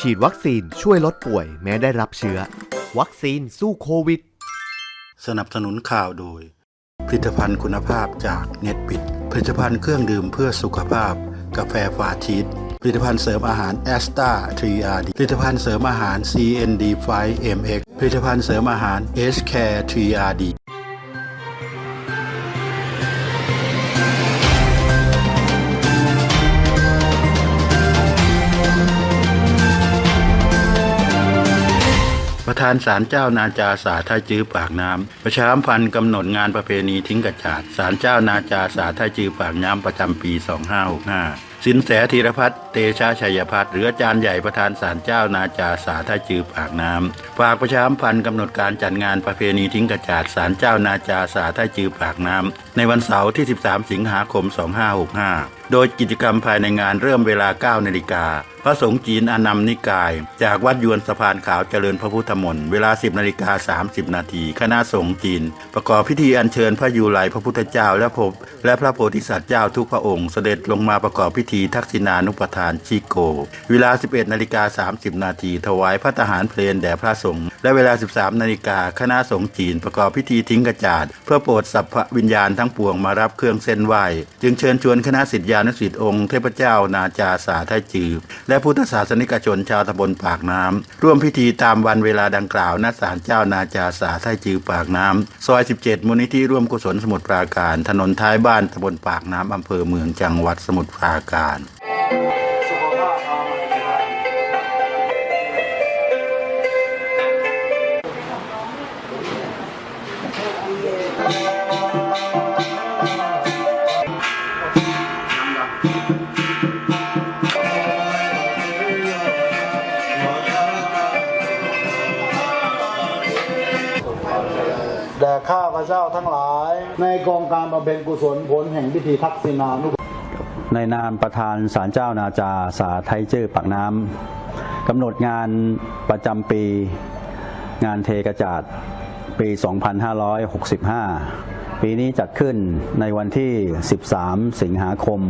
ฉีดวัคซีนช่วยลดป่วยแม้ได้รับเชื้อ วัคซีนสู้โควิด สนับสนุนข่าวโดย ผลิตภัณฑ์คุณภาพจากเน็ตบิด ผลิตภัณฑ์เครื่องดื่มเพื่อสุขภาพ กาแฟฟาชีสผลิตภัณฑ์เสริมอาหารแอสตาทรีอาผลิตภัณฑ์เสริมอาหาร CND 5 MX ผลิตภัณฑ์เสริมอาหาร H Care 3RD ประธานศาลเจ้านาจาสาท่าจื้อปากน้ำประชามพันธ์กำหนดงานประเพณีทิ้งกระจาดศาลเจ้านาจาสาท่าจื้อปากน้ำประจำปี 2565 สินแสธีรพัฒน์เตชะชัยพัฒน์หรืออาจารย์ใหญ่ประธานศาลเจ้านาจาสาท่าจื้อปากน้ำฝากประชามพันธ์กำหนดการจัดงานประเพณีทิ้งกระจาดศาลเจ้านาจาสาท่าจื้อปากน้ำในวันเสาร์ที่ 13 สิงหาคม 2565โดยกิจกรรมภายในงานเริ่มเวลา 9 นาฬิกา พระสงฆ์จีนอนัมนิกาย จากวัดยวนสะพานขาวเจริญพระพุทธมนต์เวลา 10 นาฬิกา 30 นาที คณะสงฆ์จีน ประกอบพิธีอัญเชิญพระยูไลพระพุทธเจ้าและพบและพระโพธิสัตว์เจ้าทุกพระองค์เสด็จลงมาประกอบพิธีทักษิณานุปทานชิโก เวลา 11 นาฬิกา 30 นาทีถวายพระทหารเพลนแด่พระสงฆ์และเวลา 13 นาฬิกาคณะสงฆ์จีน ประกอบพิธีทิ้งกระจาดเพื่อโปรดสัพพวิญญาณทั้งปวงมารับเครื่องเส้นไหวจึงเชิญชวนคณะสิทธิานุสิทธิ์องค์เทพเจ้านาจาสาไทจือและพุทธศาสนิกชนชาวตำบลปากน้ำ ร่วมพิธีตามวันเวลาดังกล่าวณศาลเจ้านาจาสาไทจือปากน้ำ ซอย 17 มูลนิธิร่วมกุศลสมุทรปราการ ถนนท้ายบ้านตำบลปากน้ำอำเภอเมืองจังหวัดสมุทรปราการ ข้าพระเจ้าทั้งหลาย ในกองการบำเพ็ญกุศลผลแห่งพิธีทักษิณานุในนามประธานศาลเจ้านาจาสาไทเจอปากน้ำกำหนดงานประจำปี งานเทกระจาดปี 2565 ปีนี้จัดขึ้นในวันที่ 13 สิงหาคม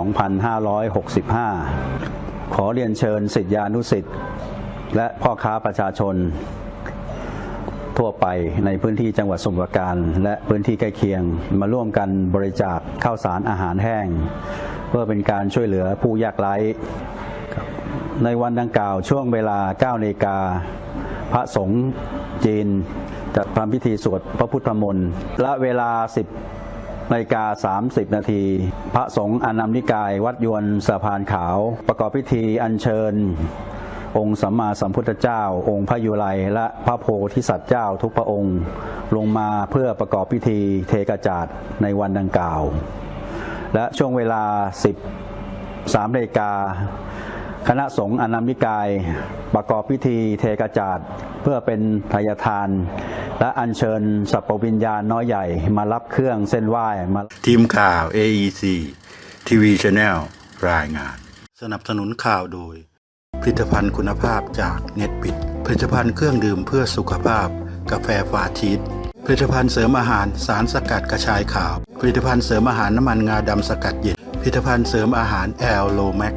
2565 ขอเรียนเชิญสิทธิานุสิทธิ์และพ่อค้าประชาชน ทั่วไปในพื้นที่จังหวัดสมุทรปราการ และพื้นที่ใกล้เคียง มาร่วมกันบริจาคข้าวสารอาหารแห้ง เพื่อเป็นการช่วยเหลือผู้ยากไร้ในวันดังกล่าวช่วงเวลา9นาฬิกาพระสงฆ์จีนจะทำพิธีสวดพระพุทธมนต์และเวลา 10นาฬิกา30 นาที พระสงฆ์อนัมนิกาย วัดยวนสะพานขาว ประกอบพิธีอัญเชิญ องค์สัมมาสัมพุทธเจ้า องค์พระยุไลและพระโพธิสัตว์เจ้าทุกพระองค์ ลงมาเพื่อประกอบพิธีเทกจาดในวันดังกล่าว และช่วงเวลา 13นาฬิกาคณะสงฆ์อนัมนิกาย ประกอบพิธีเทกจาดเพื่อเป็นทายทาน และอัญเชิญสัพพวิญญาณน้อยใหญ่มารับเครื่องเส้นไหว้มาทีมข่าว AEC ทีวีช n แนลรายงาน สนับสนุนข่าวโดย ผลิตภัณฑ์คุณภาพจากเน็ตบิดผลิตภัณฑ์เครื่องดื่มเพื่อสุขภาพ กาแฟฟาทีสผลิตภัณฑ์เสริมอาหารสารสกัดกระชายขาว ผลิตภัณฑ์เสริมอาหารน้ำมันงาดำสกัดเย็นผลิตภัณฑ์เสริมอาหารแอลโลแมก